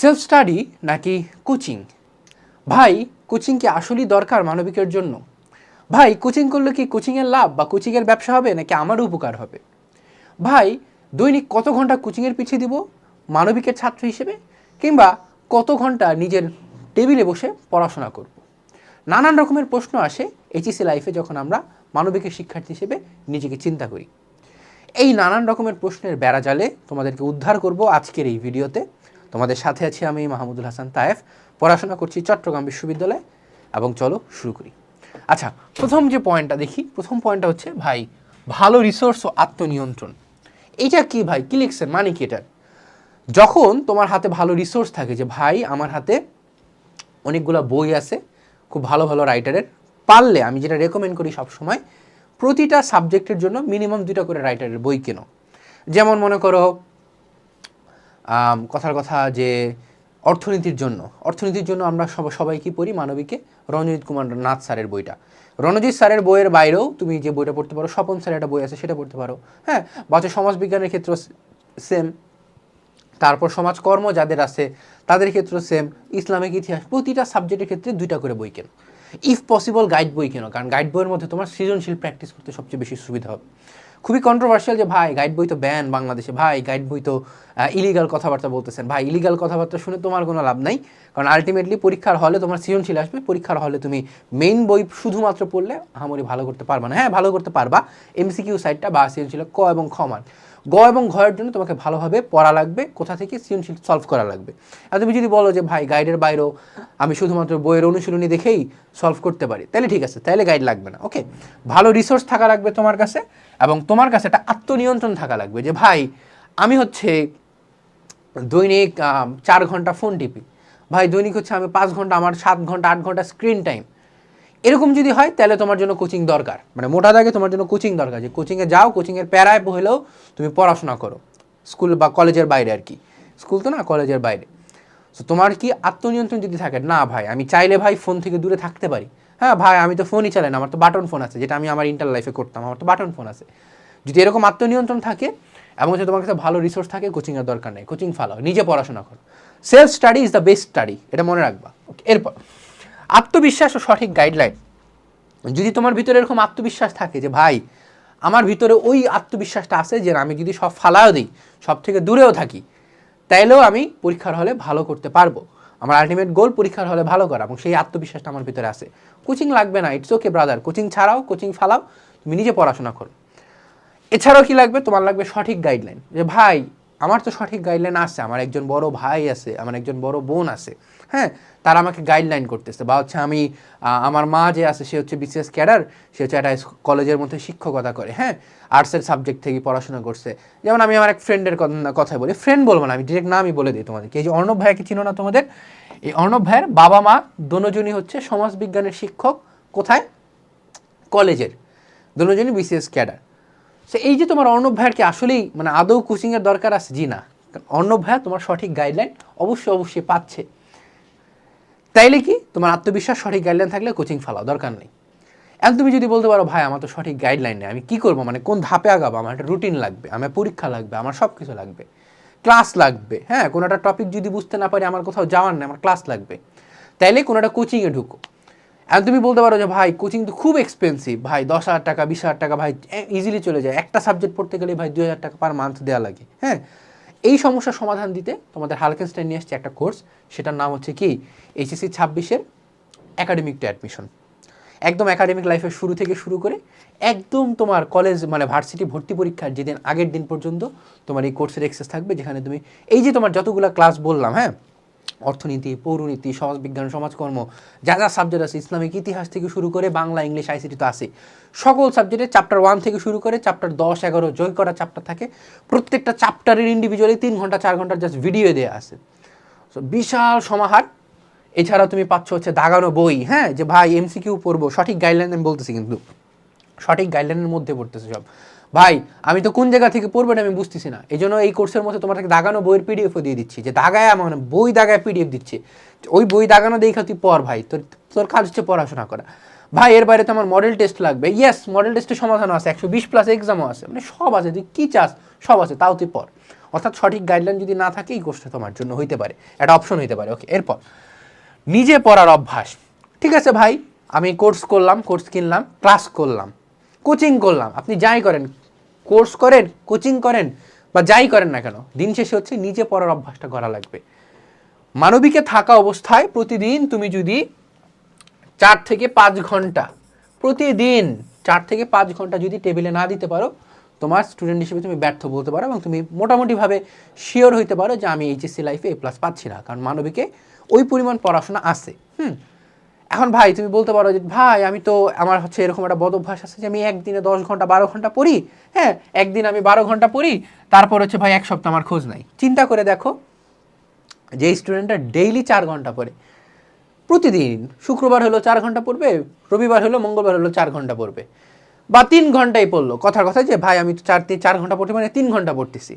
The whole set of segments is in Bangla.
সেলফ স্টাডি নাকি কোচিং? ভাই, কোচিং কি আসলেই দরকার মানবিকের জন্য? ভাই, কোচিং করলে কি কোচিংয়ের লাভ বা কোচিংয়ের ব্যবসা হবে নাকি আমারও উপকার হবে? ভাই, দৈনিক কত ঘণ্টা কোচিংয়ের পিছিয়ে দিব মানবিকের ছাত্র হিসেবে? কিংবা কত ঘণ্টা নিজের টেবিলে বসে পড়াশোনা করব? নানান রকমের প্রশ্ন আসে এইচএসি লাইফে যখন আমরা মানবিকের শিক্ষার্থী হিসেবে নিজেকে চিন্তা করি। এই নানান রকমের প্রশ্নের বেড়াজালে তোমাদেরকে উদ্ধার করব আজকের এই ভিডিওতে। তোমাদের সাথে আছি আমি মাহমুদুল হাসান তায়েফ। পড়াশোনা করছি চট্টগ্রাম বিশ্ববিদ্যালয়ে এবং চলো শুরু করি। আচ্ছা প্রথম যে পয়েন্টটা দেখি, প্রথম পয়েন্টটা হচ্ছে, ভাই, ভালো রিসোর্স ও আত্মনিয়ন্ত্রণ। এইটা কি ভাই? কি লিখছেন? মানে কি এটার যখন তোমার হাতে ভালো রিসোর্স থাকে যে, ভাই, আমার হাতে অনেকগুলো বই আছে, খুব ভালো ভালো রাইটারের পারলে আমি যেটা রেকমেন্ড করি সবসময়, প্রতিটা সাবজেক্টের জন্য মিনিমাম দুইটা করে রাইটারের বই কেনো। যেমন মনে করো কথার কথা যে অর্থনীতির জন্য অর্থনীতির জন্য আমরা সব, সবাই কি পড়ি? মানবিকে? রণজিৎ কুমার নাথ স্যারের বইটা। রণজিৎ স্যারের বইয়ের বাইরেও তুমি যে বইটা পড়তে পারো, স্বপন স্যারের একটা বই আছে, সেটা পড়তে পারো। হ্যাঁ বা হচ্ছে সমাজবিজ্ঞানের ক্ষেত্রে সেম তারপর সমাজকর্ম যাদের আছে, তাদের ক্ষেত্রে সেম ইসলামিক ইতিহাস, প্রতিটা সাবজেক্টের ক্ষেত্রে দুইটা করে বই কেন। ইফ পসিবল গাইড বই কেন। কারণ গাইড বইয়ের মধ্যে তোমার সৃজনশীল প্র্যাকটিস করতে সবচেয়ে বেশি সুবিধা হবে। খুবই কন্ট্রোভার্সিয়াল যে, ভাই গাইড বই তো ব্যান বাংলাদেশে। ভাই গাইড বই তো ইলিগাল কথাবার্তা বলতেছেন। ভাই ইলিগাল কথাবার্তা শুনে তোমার কোনো লাভ নাই। কারণ আলটিমেটলি পরীক্ষার হলে তোমার সৃজনশীল আসবে। পরীক্ষার হলে তুমি মেইন বই শুধুমাত্র পড়লে আহামরি ভালো করতে পারবা না। হ্যাঁ ভালো করতে পারবা। এমসিকিউ সাইডটা বা সৃজনশীল ক এবং মান গ এবং ঘয়ের জন্য তোমাকে ভালোভাবে পড়া লাগবে, কোথা থেকে সৃজনশীল সলভ করা লাগবে। আর তুমি যদি বলো যে, ভাই গাইডের বাইরেও আমি শুধুমাত্র বইয়ের অনুশীলনী দেখেই সলভ করতে পারি, তাহলে ঠিক আছে, তাহলে গাইড লাগবে না ওকে ভালো রিসোর্স থাকা লাগবে তোমার কাছে এবং তোমার কাছে একটা আত্মনিয়ন্ত্রণ থাকা লাগবে যে, ভাই, আমি হচ্ছে দৈনিক চার ঘণ্টা ফোন টিপি। ভাই, দৈনিক হচ্ছে আমি পাঁচ ঘণ্টা, আমার সাত ঘণ্টা, আট ঘণ্টা স্ক্রিন টাইম এরকম যদি হয়, তাহলে তোমার জন্য কোচিং দরকার। মানে মোটা দাগে তোমার জন্য কোচিং দরকার যে কোচিংয়ে যাও কোচিংয়ের প্যারায় হলেও তুমি পড়াশোনা করো। স্কুল বা কলেজের বাইরে আর কি। স্কুল তো না, কলেজের বাইরে। তো তোমার কি আত্মনিয়ন্ত্রণ যদি থাকে, না ভাই, আমি চাইলে ভাই ফোন থেকে দূরে থাকতে পারি। হ্যাঁ ভাই, আমি তো ফোনই চালাই না, আমার তো বাটন ফোন আছে, যেটা আমি আমার ইন্টার লাইফে করতাম, আমার তো বাটন ফোন আছে। যদি এরকম আত্মনিয়ন্ত্রণ থাকে, এবং হচ্ছে তোমার কাছে ভালো রিসোর্স থাকে কোচিংয়ের দরকার নেই কোচিং ফালাও, নিজে পড়াশোনা করো। Self study is the best study এটা মনে রাখবা। এরপর আত্মবিশ্বাস ও সঠিক গাইডলাইন যদি তোমার ভিতরে এরকম আত্মবিশ্বাস থাকে যে, ভাই, আমার ভিতরে ওই আত্মবিশ্বাসটা আছে যে, আমি যদি সব ফালাও দিই, সব থেকে দূরেও থাকি, তাইলেও আমি পরীক্ষার হলে ভালো করতে পারব। আমার আলটিমেট গোল পরীক্ষার হলে ভালো করা এবং সেই আত্মবিশ্বাসটা আমার ভিতরে আছে। কোচিং লাগবে না ইটস ওকে ব্রাদার কোচিং ছাড়াও কোচিং ফালাও, তুমি নিজে পড়াশোনা করো। এছাড়াও কি লাগবে? তোমার লাগবে সঠিক গাইডলাইন যে, ভাই আমার তো সঠিক গাইডলাইন আছে, আমার একজন বড় ভাই আছে, আমার একজন বড় বোন আছে হ্যাঁ? তারা আমাকে গাইডলাইন করতেছে। বা হচ্ছে আমি আমার মা যে আছে, সে হচ্ছে বিসিএস ক্যাডার সে হচ্ছে একটা কলেজের মধ্যে শিক্ষকতা করে হ্যাঁ? আর্টসের সাবজেক্ট থেকে পড়াশোনা করছে। যেমন আমি আমার এক ফ্রেন্ডের কথা বলি। ফ্রেন্ড বলব না, আমি ডিরেক্ট নামই বলে দিই তোমাদেরকে। এই যে অর্ণব ভাইয়াকে চিনো না তোমাদের? এই অর্ণব ভাইয়ের বাবা মা দোনোজনই হচ্ছে সমাজবিজ্ঞানের শিক্ষক, কোথায়? কলেজের। দোনোজনই বিসিএস ক্যাডার সে এই যে তোমার অর্ণব ভাইয়ের কি আসলেই মানে আদৌ কোচিংয়ের দরকার আছে? জি না। অর্ণব ভাইয়া তোমার সঠিক গাইডলাইন অবশ্যই অবশ্যই পাচ্ছে। তাইলে কি? তোমার আত্মবিশ্বাস সঠিক গাইডলাইন থাকলে কোচিং ফালাও, দরকার নেই। এখন তুমি যদি বলতে পারো, ভাই, আমার তো সঠিক গাইডলাইন নেই, আমি কি করব? মানে কোন ধাপে আগাবো? আমার একটা রুটিন লাগবে, আমার পরীক্ষা লাগবে, আমার সব কিছু লাগবে ক্লাস লাগবে। হ্যাঁ কোনো একটা টপিক যদি বুঝতে না পারি, আমার কোথাও যাওয়ার নেই, আমার ক্লাস লাগবে। তাইলে কোনো একটা কোচিংয়ে ঢুকো। এখন তুমি বলতে পারো যে, ভাই কোচিং তো খুব এক্সপেন্সিভ ভাই, দশ হাজার টাকা, বিশ হাজার টাকা, ভাই ইজিলি চলে যায়। একটা সাবজেক্ট পড়তে গেলে, ভাই দু হাজার টাকা পার মান্থ দেওয়া লাগে। হ্যাঁ? এই সমস্যার সমাধান দিতে তোমাদের হালকেনস্টাইন নিয়ে আসছে একটা কোর্স সেটার নাম হচ্ছে কি? এইচএসসি ছাব্বিশের একাডেমিক টু অ্যাডমিশন একদম একাডেমিক লাইফের শুরু থেকে শুরু করে একদম তোমার কলেজ মানে ভার্সিটি ভর্তি পরীক্ষার যেদিন আগের দিন পর্যন্ত তোমার এই কোর্সের এক্সেস থাকবে, যেখানে তুমি এই যে তোমার যতগুলো ক্লাস বললাম হ্যাঁ? অর্থনীতি, পৌরনীতি, সমাজবিজ্ঞান, সমাজকর্ম, যা যা সাবজেক্ট আছে, ইসলামিক ইতিহাস থেকে শুরু করে বাংলা, ইংলিশ আইসিটি তো আছে সকল সাবজেক্টে চ্যাপ্টার ওয়ান থেকে শুরু করে চ্যাপ্টার দশ, এগারো জয় করা চ্যাপ্টার থাকে। প্রত্যেকটা চ্যাপ্টারের ইন্ডিভিজুয়ালি তিন ঘণ্টা, চার ঘণ্টার জাস্ট ভিডিও দেওয়া আছে। সো বিশাল সমাহার। এছাড়া তুমি পাচ্ছ হচ্ছে দাগানো বই হ্যাঁ? যে, ভাই এমসিকিউ পড়ব। সঠিক গাইডলাইন আমি বলতেছি কিন্তু। সঠিক গাইডলাইনের মধ্যে পড়তেছে সব। ভাই, আমি তো কোন জায়গা থেকে পড়ব এটা আমি বুঝতেছি না। এই জন্য এই কোর্সের মধ্যে তোমার থেকে দাগানো বইয়ের পিডিএফও দিয়ে দিচ্ছি। যে দাগায় মানে বই দাগায় পিডিএফ দিচ্ছে। ওই বই দাগানো দেখা তুই পড় ভাই, তোর তোর কাজ হচ্ছে পড়াশোনা করা। ভাই, এর বাইরে তো আমার মডেল টেস্ট লাগবে। ইয়েস মডেল টেস্টের সমাধান আছে, একশো বিশ প্লাস এক্সামও আছে। মানে সব আছে, তুই কী চাস, সব আছে, তাও তুই পর অর্থাৎ সঠিক গাইডলাইন যদি না থাকে, এই কোর্সটা তোমার জন্য হইতে পারে। একটা অপশন হইতে পারে। ওকে এরপর, নিজে পড়ার অভ্যাস। ঠিক আছে ভাই, আমি কোর্স করলাম কোর্স কিনলাম ক্লাস করলাম। কোচিং করলাম। আপনি যাই করেন, কোর্স করেন, কোচিং করেন, বা যাই করেন না কেন, দিন শেষে হচ্ছে নিজে পড়ার অভ্যাসটা করা লাগবে। মানবিকে থাকা অবস্থায় প্রতিদিন তুমি যদি চার থেকে পাঁচ ঘণ্টা, প্রতিদিন চার থেকে পাঁচ ঘণ্টা যদি টেবিলে না দিতে পারো, তোমার স্টুডেন্ট হিসেবে তুমি ব্যর্থ বলতে পারো এবং তুমি মোটামুটিভাবে শিওর হইতে পারো যে আমি এইচএসসি লাইফে এ প্লাস পাচ্ছি না। কারণ মানবিকে ওই পরিমাণ পড়াশোনা আছে। হুম? এখন ভাই, তুমি বলতে পারো যে, ভাই, আমি তো আমার হচ্ছে এরকম একটা বদ অভ্যাস আছে যে, আমি একদিনে দশ ঘণ্টা, বারো ঘণ্টা পড়ি হ্যাঁ একদিন আমি বারো ঘণ্টা পড়ি, তারপর হচ্ছে ভাই এক সপ্তাহ আমার খোঁজ নাই। চিন্তা করে দেখো, যে স্টুডেন্টটা ডেইলি চার ঘণ্টা পড়ে। প্রতিদিন, শুক্রবার হলো চার ঘণ্টা পড়বে, রবিবার হলো, মঙ্গলবার হলো চার ঘণ্টা পড়বে। বা তিন ঘন্টাই পড়ল। কথার কথা যে, ভাই, আমি তো চার চার ঘণ্টা পড়তে মানে তিন ঘণ্টা পড়তেছি।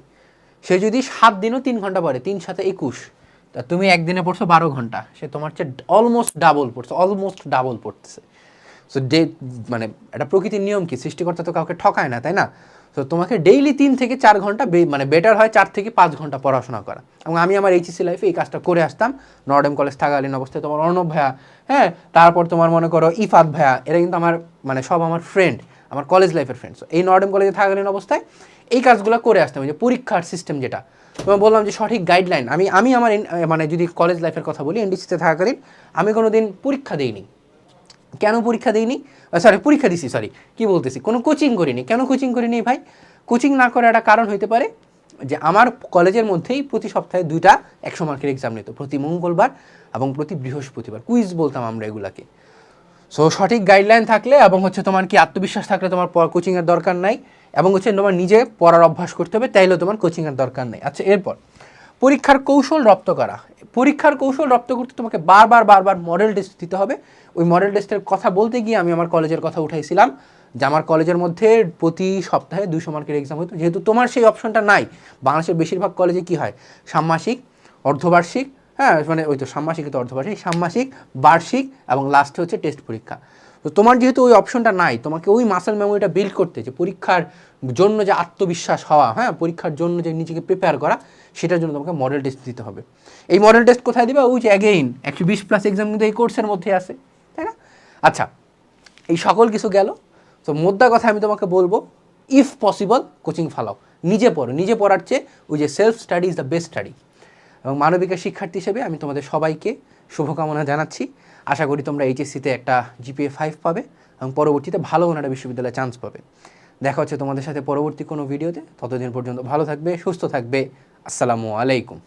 সে যদি সাত দিনও তিন ঘণ্টা পড়ে, তিন সাথে একুশ তা তুমি একদিনে পড়ছো বারো ঘণ্টা, সে তোমার চেয়ে অলমোস্ট ডাবল পড়ছে অলমোস্ট ডাবল পড়তেছে। সো ডে মানে এটা প্রকৃতির নিয়ম কি? সৃষ্টিকর্তা তো কাউকে ঠকায় না, তাই না? তো তোমাকে ডেইলি তিন থেকে চার ঘণ্টা মানে বেটার হয় চার থেকে পাঁচ ঘণ্টা পড়াশোনা করা। এবং আমি আমার এইচএসসি লাইফে এই কাজটা করে আসতাম। নর্ডেম কলেজ থাকালীন অবস্থায় তোমার অর্ণব ভাইয়া হ্যাঁ? তারপর তোমার মনে করো ইফাত ভাইয়া এরা কিন্তু আমার মানে সব আমার ফ্রেন্ড আমার কলেজ লাইফের ফ্রেন্ড এই নর্ডেম কলেজে থাকালীন অবস্থায় এই কাজগুলো করে আসতাম। যে পরীক্ষার সিস্টেম যেটা বললাম যে সঠিক গাইডলাইন আমি আমি আমার মানে যদি কলেজ লাইফের কথা বলি এনডিসিতে থাকাকালীন আমি কোনো দিন পরীক্ষা দিইনি। কেন পরীক্ষা দিইনি? সরি পরীক্ষা দিছি সরি কি বলতেছি? কোনো কোচিং করিনি। কেন কোচিং করিনি ভাই? কোচিং না করার একটা কারণ হইতে পারে যে আমার কলেজের মধ্যেই প্রতি সপ্তাহে দুইটা একশো মার্কের এক্সাম নিত। প্রতি মঙ্গলবার এবং প্রতি বৃহস্পতিবার। কুইজ বলতাম আমরা এগুলাকে। সো সঠিক গাইডলাইন থাকলে এবং হচ্ছে তোমার কি আত্মবিশ্বাস থাকলে তোমার কোচিংয়ের দরকার নাই। এবং হচ্ছে তোমার নিজে পড়ার অভ্যাস করতে হবে, তাইলেও তোমার কোচিংয়ের দরকার নেই। আচ্ছা এরপর। পরীক্ষার কৌশল রপ্ত করা। পরীক্ষার কৌশল রপ্ত করতে তোমাকে বারবার বারবার মডেল টেস্ট দিতে হবে। ওই মডেল টেস্টের কথা বলতে গিয়ে আমি আমার কলেজের কথা উঠাইছিলাম যে আমার কলেজের মধ্যে প্রতি সপ্তাহে দুশো মার্কের এক্সাম হতো। যেহেতু তোমার সেই অপশনটা নাই, বাংলাদেশের বেশিরভাগ কলেজে কি হয়? ষান্মাসিক অর্ধবার্ষিক হ্যাঁ মানে ওই তো ষান্মাসিক তো অর্ধবার্ষিক ষান্মাসিক বার্ষিক এবং লাস্টে হচ্ছে টেস্ট পরীক্ষা। তো তোমার যেহেতু ওই অপশনটা নাই, তোমাকে ওই মাসেল মেমোরিটা বিল্ড করতে, যে পরীক্ষার জন্য যে আত্মবিশ্বাস হওয়া হ্যাঁ পরীক্ষার জন্য যে নিজেকে প্রিপেয়ার করা, সেটার জন্য তোমাকে মডেল টেস্ট দিতে হবে। এই মডেল টেস্ট কোথায় দিবে? ওই যে অ্যাগেইন একশো বিশ প্লাস এক্সাম কিন্তু এই কোর্সের মধ্যে আছে, তাই না? আচ্ছা এই সকল কিছু গেল। তো মোদ্দা কথা আমি তোমাকে বলব ইফ পসিবল কোচিং ফালাও নিজে পড়ো, নিজে পড়ার চেয়ে ওই যে self study is the best study এবং মানবিকের শিক্ষার্থী হিসেবে আমি তোমাদের সবাইকে শুভকামনা জানাচ্ছি। আশা করি তোমরা এইচএসসিতে একটা জিপিএ ফাইভ পাবে এবং পরবর্তীতে ভালো কোনো একটা বিশ্ববিদ্যালয়ে চান্স পাবে। দেখা হচ্ছে তোমাদের সাথে পরবর্তী কোনো ভিডিওতে ততদিন পর্যন্ত ভালো থাকবে, সুস্থ থাকবে। আসসালামু আলাইকুম।